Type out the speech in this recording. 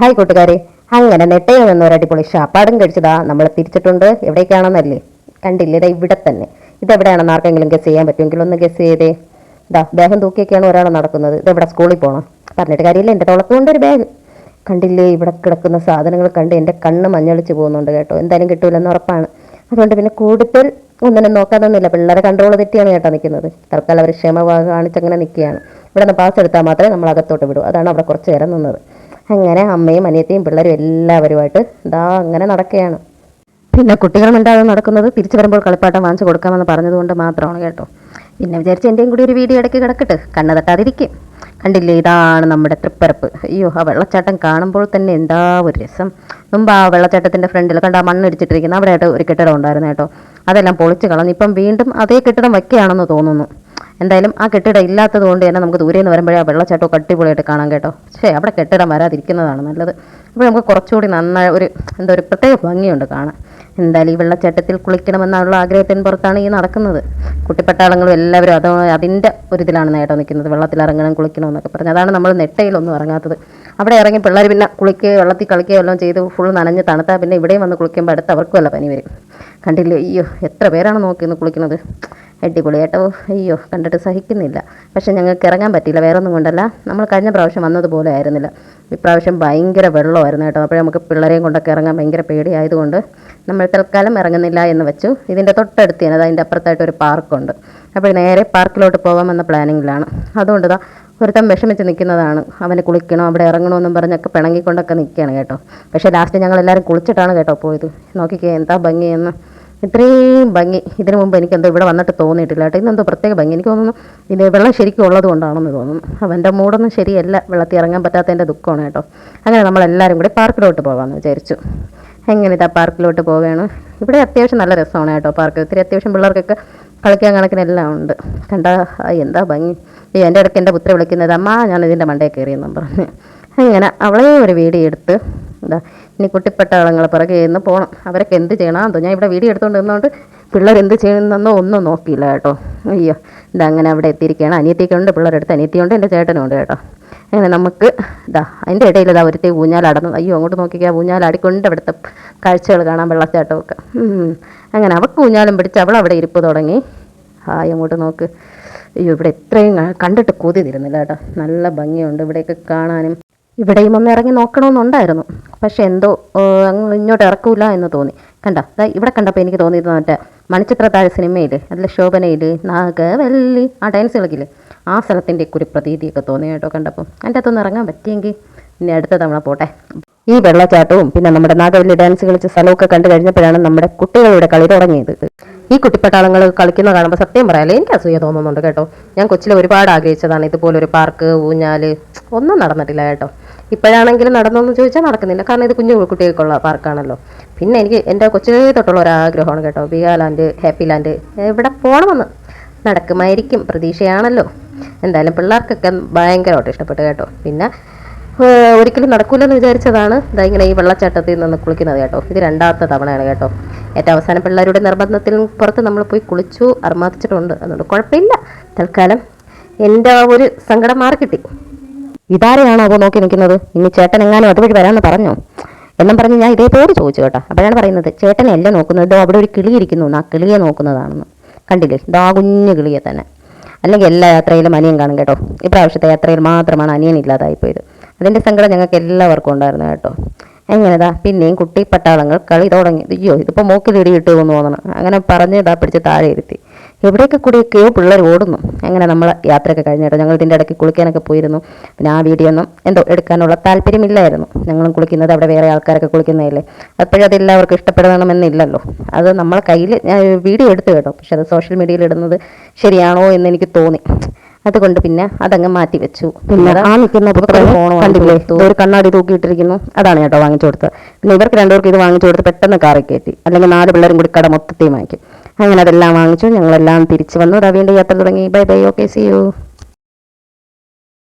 Hi കൂട്ടുകാരെ. അങ്ങനെ നെട്ടയിൽ നിന്ന് ഒരു അടിപൊളി ഷാപ്പാടും കഴിച്ചതാ നമ്മൾ തിരിച്ചിട്ടുണ്ട്. എവിടേക്കാണെന്നല്ലേ? കണ്ടില്ലേ? ഇതാ ഇവിടെ തന്നെ. ഇതെവിടെയാണെന്ന് ആർക്കെങ്കിലും ഗസ് ചെയ്യാൻ പറ്റുമെങ്കിൽ ഒന്ന് ഗസ് ചെയ്തേ. ഇതാ ബാഗും തൂക്കിയൊക്കെയാണ് ഒരാൾ നടക്കുന്നത്. ഇതെവിടെ സ്കൂളിൽ പോകണം പറഞ്ഞിട്ട് കാര്യമില്ല എന്റെ തുളത്തുകൊണ്ട് ഒരു ബാഗ് കണ്ടില്ലേ? ഇവിടെ കിടക്കുന്ന സാധനങ്ങൾ കണ്ട് എന്റെ കണ്ണ് മഞ്ഞളിച്ച് പോകുന്നുണ്ട് കേട്ടോ. എന്തായാലും കിട്ടൂലെന്ന് ഉറപ്പാണ്. അതുകൊണ്ട് പിന്നെ കൂടുതൽ ഒന്നിനും നോക്കാതൊന്നുമില്ല പിള്ളേരെ കൺട്രോൾ തെറ്റിയാണ് കേട്ടോ നിൽക്കുന്നത് തൽക്കാലം അവർ ക്ഷമ കാണിച്ചങ്ങനെ നിൽക്കുകയാണ് ഇവിടെ നിന്ന് പാസ് എടുത്താൽ മാത്രമേ നമ്മൾ അകത്തോട്ട് വിടൂ. അതാണ് അവിടെ കുറച്ച് നേരം നിന്നത്. അങ്ങനെ അമ്മയും അനിയത്തിയും പിള്ളേരും എല്ലാവരുമായിട്ട് ഇതാ അങ്ങനെ നടക്കുകയാണ്. പിന്നെ കുട്ടികൾ മിണ്ടാതെ നടക്കുന്നത്? തിരിച്ചു വരുമ്പോൾ കളിപ്പാട്ടം വാങ്ങിച്ചു കൊടുക്കാമെന്ന് പറഞ്ഞതുകൊണ്ട് മാത്രമാണ് കേട്ടോ. പിന്നെ വിചാരിച്ച് എന്റെയും കൂടി ഒരു വീഡിയോ ഇടയ്ക്ക് കിടക്കട്ട്. കണ്ണ് തട്ടാതിരിക്കും. കണ്ടില്ലേ? ഇതാണ് നമ്മുടെ തൃപ്പരപ്പ്. അയ്യോ ആ വെള്ളച്ചാട്ടം കാണുമ്പോൾ തന്നെ എന്താ ഒരു രസം. മുമ്പ് ആ വെള്ളച്ചാട്ടത്തിന്റെ ഫ്രണ്ടിൽ കണ്ട ആ അവിടെ അവിടെയായിട്ട് ഒരു കെട്ടിടം ഉണ്ടായിരുന്നു കേട്ടോ. അതെല്ലാം പൊളിച്ച് കളഞ്ഞു ഇപ്പം വീണ്ടും അതേ കെട്ടിടം വയ്ക്കുകയാണെന്ന് തോന്നുന്നു. എന്തായാലും ആ കെട്ടിടം ഇല്ലാത്തത് കൊണ്ട് തന്നെ നമുക്ക് ദൂരെ നിന്ന് വരുമ്പോഴേ ആ വെള്ളച്ചാട്ടമൊക്കെ അടിപൊളിയായിട്ട് കാണാം കേട്ടോ. പക്ഷേ അവിടെ കെട്ടിടം വരാതിരിക്കുന്നതാണ് നല്ലത്. അപ്പോൾ നമുക്ക് കുറച്ചുകൂടി നന്നായി ഒരു എന്താ ഒരു പ്രത്യേക ഭംഗിയുണ്ട് കാണാൻ. എന്തായാലും ഈ വെള്ളച്ചാട്ടത്തിൽ കുളിക്കണമെന്നുള്ള ആഗ്രഹത്തിന് പുറത്താണ് ഈ നടക്കുന്നത്. കുട്ടിപ്പട്ടാളങ്ങളും എല്ലാവരും അത് അതിന്റെ ഒരു ഇതിലാണ് നേട്ടോ നിൽക്കുന്നത്. വെള്ളത്തിൽ ഇറങ്ങണം കുളിക്കണം എന്നൊക്കെ പറഞ്ഞ്. അതാണ് നമ്മൾ നെട്ടയിലൊന്നും ഇറങ്ങാത്തത്. അവിടെ ഇറങ്ങി പിള്ളേർ പിന്നെ കുളിക്കുകയോ വെള്ളത്തിൽ കളിക്കുകയോ എല്ലാം ചെയ്ത് ഫുൾ നനഞ്ഞ് തണുത്താൽ പിന്നെ ഇവിടെയും വന്ന് കുളിക്കുമ്പോൾ അടുത്ത് അവർക്കും അല്ല പനി വരും. കണ്ടില്ലേ? അയ്യോ എത്ര പേരാണ് നോക്കി ഇന്ന് കുളിക്കുന്നത്? അടിപൊളിയായിട്ടോ അയ്യോ കണ്ടിട്ട് സഹിക്കുന്നില്ല. പക്ഷെ ഞങ്ങൾക്ക് ഇറങ്ങാൻ പറ്റിയില്ല വേറെ ഒന്നും കൊണ്ടല്ല. നമ്മൾ കഴിഞ്ഞ പ്രാവശ്യം വന്നതുപോലെ ആയിരുന്നില്ല. ഇപ്രാവശ്യം ഭയങ്കര വെള്ളമായിരുന്നു കേട്ടോ. അപ്പോൾ നമുക്ക് പിള്ളേരെയും കൊണ്ടൊക്കെ ഇറങ്ങാൻ ഭയങ്കര പേടിയായതുകൊണ്ട് നമ്മൾ തൽക്കാലം ഇറങ്ങുന്നില്ല എന്ന് വെച്ചു. ഇതിന്റെ തൊട്ടടുത്ത് തന്നെ അതിന്റെ അപ്പുറത്തായിട്ട് ഒരു പാർക്കുണ്ട്. അപ്പോൾ നേരെ പാർക്കിലോട്ട് പോകാമെന്ന പ്ലാനിങ്ങിലാണ്. അതുകൊണ്ട് ഇതാ ഒരുത്തൻ വിഷമിച്ച് നിൽക്കുന്നതാണ്. അവന് കുളിക്കണം അവിടെ ഇറങ്ങണമെന്നും പറഞ്ഞൊക്കെ പിണങ്ങിക്കൊണ്ടൊക്കെ നിൽക്കുകയാണ് കേട്ടോ. പക്ഷേ ലാസ്റ്റ് ഞങ്ങളെല്ലാവരും കുളിച്ചിട്ടാണ് കേട്ടോ പോയത്. നോക്കിക്കേ എന്താ ഭംഗിയെന്ന്. ഇത്രയും ഭംഗി. ഇതിനു മുമ്പ് എനിക്കെന്തോ ഇവിടെ വന്നിട്ട് തോന്നിയിട്ടില്ല കേട്ടോ. ഇന്നെന്തോ പ്രത്യേക ഭംഗി. എനിക്ക് തോന്നുന്നു ഇത് വെള്ളം ശരിക്കും ഉള്ളത് കൊണ്ടാണെന്ന് തോന്നുന്നു. അവന്റെ മൂടൊന്നും ശരിയല്ല. വെള്ളത്തിൽ ഇറങ്ങാൻ പറ്റാത്തതിന്റെ ദുഃഖമാണ് കേട്ടോ. അങ്ങനെ നമ്മളെല്ലാവരും കൂടി പാർക്കിലോട്ട് പോകാമെന്ന് വിചാരിച്ചു. എങ്ങനെ ഇതാ പാർക്കിലോട്ട് പോവുകയാണ്? ഇവിടെ അത്യാവശ്യം നല്ല രസമാണ് കേട്ടോ പാർക്ക്. ഒത്തിരി അത്യാവശ്യം പിള്ളേർക്കൊക്കെ കളിക്കാൻ കണക്കിനെല്ലാം ഉണ്ട്. കണ്ട എന്താ ഭംഗി? ഈ എന്റെ ഇടയ്ക്ക് എന്റെ പുത്ര വിളിക്കുന്നത് അമ്മ ഞാൻ ഇതിന്റെ മണ്ടയിൽ കയറിയെന്നും പറഞ്ഞ്. അങ്ങനെ അവളെ ഒരു വീഡിയോ എടുത്ത് എന്താ ഇനി കുട്ടിപ്പട്ടാളങ്ങൾ പിറകെ ഇന്ന് പോകണം അവരൊക്കെ എന്ത് ചെയ്യണം? എന്തോ ഞാൻ ഇവിടെ വീഡിയോ എടുത്തുകൊണ്ട് നിന്നുകൊണ്ട് പിള്ളേർ എന്ത് ചെയ്യുന്നെന്നോ ഒന്നും നോക്കിയില്ല കേട്ടോ. അയ്യോ ഇതാ അങ്ങനെ അവിടെ എത്തിയിരിക്കുകയാണ്. അനിയത്തിയൊക്കെ പിള്ളേരെടുത്ത് അനിയത്തിയുണ്ട് എന്റെ ചേട്ടനും ഉണ്ട് കേട്ടോ. അങ്ങനെ നമുക്ക് ഇതാ അതിന്റെ ഇടയിൽ ഇതാ ഒരുത്തി ഊഞ്ഞാലാടുന്നു അയ്യോ അങ്ങോട്ട് നോക്കിക്കുക ഊഞ്ഞാലാടിക്കൊണ്ട് അവിടുത്തെ കാഴ്ചകൾ കാണാൻ വെള്ളച്ചാട്ടമൊക്കെ. അങ്ങനെ അവൾക്ക് ഊഞ്ഞാലും പിടിച്ച് അവൾ അവിടെ ഇരിപ്പ് തുടങ്ങി. ഹായ് അങ്ങോട്ട് നോക്ക്. അയ്യോ ഇവിടെ ഇത്രയും കണ്ടിട്ട് കൊതി തരുന്നില്ല കേട്ടോ. നല്ല ഭംഗിയുണ്ട് ഇവിടെയൊക്കെ കാണാനും. ഇവിടെയും ഒന്ന് ഇറങ്ങി നോക്കണമെന്നുണ്ടായിരുന്നു. പക്ഷെ എന്തോ ഇങ്ങോട്ട് ഇറക്കൂല എന്ന് തോന്നി. കണ്ട? ഇവിടെ കണ്ടപ്പോൾ എനിക്ക് തോന്നിയത് മറ്റേ മണിച്ചിത്രത്താഴ് സിനിമയിൽ അതിൽ ശോഭനയിൽ നാഗവല്ലി ആ ഡാൻസ് കളിക്കില്ലേ? ആ സ്ഥലത്തിന്റെ ഒരു പ്രതീതിയൊക്കെ തോന്നി കേട്ടോ കണ്ടപ്പോൾ അതിന്റെ അകത്തൊന്ന് ഇറങ്ങാൻ പറ്റിയെങ്കിൽ ഇനി അടുത്ത തവണ പോട്ടെ. ഈ വെള്ളച്ചാട്ടവും പിന്നെ നമ്മുടെ നാഗവല്ലി ഡാൻസ് കളിച്ച സ്ഥലമൊക്കെ കണ്ടു കഴിഞ്ഞപ്പോഴാണ് നമ്മുടെ കുട്ടികളുടെ കളി തുടങ്ങിയത്. ഈ കുട്ടിപ്പട്ടാളങ്ങൾ കളിക്കുന്ന കാണുമ്പോൾ സത്യം പറയാലേ എനിക്ക് അസൂയ തോന്നുന്നുണ്ട് കേട്ടോ. ഞാൻ കൊച്ചിലെ ഒരുപാട് ആഗ്രഹിച്ചതാണ് ഇതുപോലൊരു പാർക്ക് ഊഞ്ഞാൽ ഒന്നും നടന്നിട്ടില്ല കേട്ടോ. ഇപ്പോഴാണെങ്കിലും നടന്നോന്ന് ചോദിച്ചാൽ നടക്കുന്നില്ല. കാരണം ഇത് കുഞ്ഞു കുട്ടികൾക്കുള്ള പാർക്കാണല്ലോ. പിന്നെ എനിക്ക് എന്റെ കൊച്ചിലേ തൊട്ടുള്ള ഒരു ആഗ്രഹമാണ് കേട്ടോ. ബിഹാലാൻഡ് ഹാപ്പി ലാൻഡ് എവിടെ പോകണമെന്ന് നടക്കുമായിരിക്കും പ്രതീക്ഷയാണല്ലോ. എന്തായാലും പിള്ളേർക്കൊക്കെ ഭയങ്കരമായിട്ട് ഇഷ്ടപ്പെട്ടു കേട്ടോ. പിന്നെ ഒരിക്കലും നടക്കൂലെന്ന് വിചാരിച്ചതാണ്. ഇതാ ഇങ്ങനെ ഈ വെള്ളച്ചാട്ടത്തിൽ നിന്ന് കുളിക്കുന്നത് കേട്ടോ. ഇത് രണ്ടാമത്തെ തവണയാണ് കേട്ടോ. ഏറ്റവും അവസാനം പിള്ളേരുടെ നിർബന്ധത്തിൽ പുറത്ത് നമ്മൾ പോയി കുളിച്ചു അർമാദിച്ചിട്ടുണ്ട്. അതുകൊണ്ട് കുഴപ്പമില്ല. തൽക്കാലം എന്റെ ആ ഒരു സങ്കടം മാറി കിട്ടി ഇതാരെയാണോ അപ്പോൾ നോക്കി നിൽക്കുന്നത്? ഇനി ചേട്ടൻ എങ്ങാനും അതുവഴി വരാമെന്ന് പറഞ്ഞോ? എന്നും പറഞ്ഞ് ഞാൻ ഇതേപോലെ ചോദിച്ചു കേട്ടോ. അപ്പോഴാണ് പറയുന്നത് ചേട്ടനല്ല നോക്കുന്നത്? ഇതോ അവിടെ ഒരു കിളി ഇരിക്കുന്നു. ആ കിളിയെ നോക്കുന്നതാണെന്ന്. കണ്ടില്ലേ? ഇതാ കുഞ്ഞു കിളിയെ തന്നെ. അല്ലെങ്കിൽ എല്ലാ യാത്രയിലും അനിയൻ കാണും കേട്ടോ. ഇപ്രാവശ്യത്തെ യാത്രയിൽ മാത്രമാണ് അനിയൻ ഇല്ലാതായിപ്പോയത്. അതിന്റെ സങ്കടം ഞങ്ങൾക്ക് എല്ലാവർക്കും ഉണ്ടായിരുന്നു കേട്ടോ. എങ്ങനെതാ പിന്നെയും കുട്ടി പട്ടാളങ്ങൾ കളി തുടങ്ങി. അയ്യോ ഇതിപ്പോൾ മൂക്കിലിടിയിട്ട് എന്ന് തോന്നണം അങ്ങനെ പറഞ്ഞ് ഇതാ പിടിച്ച് താഴെ ഇരുത്തി. എവിടെയൊക്കെ കൂടിയൊക്കെയോ പിള്ളേർ ഓടുന്നു? അങ്ങനെ നമ്മൾ യാത്രയൊക്കെ കഴിഞ്ഞ കേട്ടോ? ഞങ്ങൾ ഇതിന്റെ ഇടയ്ക്ക് കുളിക്കാനൊക്കെ പോയിരുന്നു. പിന്നെ ആ വീഡിയോ ഒന്നും എന്തോ എടുക്കാനുള്ള താല്പര്യമില്ലായിരുന്നു. ഞങ്ങളും കുളിക്കുന്നത് അവിടെ വേറെ ആൾക്കാരൊക്കെ കുളിക്കുന്നതല്ലേ? അപ്പോഴും അത് എല്ലാവർക്കും ഇഷ്ടപ്പെടണമെന്നില്ലല്ലോ. അത് നമ്മളെ കയ്യിൽ ഞാൻ വീഡിയോ എടുത്തു കേട്ടോ. പക്ഷെ അത് സോഷ്യൽ മീഡിയയിൽ ഇടുന്നത് ശരിയാണോ എന്ന് എനിക്ക് തോന്നി. അതുകൊണ്ട് പിന്നെ അതങ്ങ് മാറ്റി വെച്ചു. പിന്നെ ആ നിൽക്കുന്ന കണ്ടില്ലേ? ഒരു കണ്ണാടി തൂക്കിയിട്ടിരിക്കുന്നു. അതാണ് കേട്ടോ വാങ്ങിച്ചു കൊടുത്തത്. പിന്നെ ഇവർക്ക് രണ്ടുപേർക്ക് ഇത് വാങ്ങിച്ചു കൊടുത്ത് പെട്ടെന്ന് കാറി കയറ്റി. അല്ലെങ്കിൽ നാല് പിള്ളേരും കൂടി കട മൊത്തത്തിൽ വാങ്ങിക്കും. അങ്ങനെ അതെല്ലാം വാങ്ങിച്ചു ഞങ്ങളെല്ലാം തിരിച്ചു വന്നു. അതാ വീണ്ടും യാത്ര തുടങ്ങി. Bye bye. Okay see you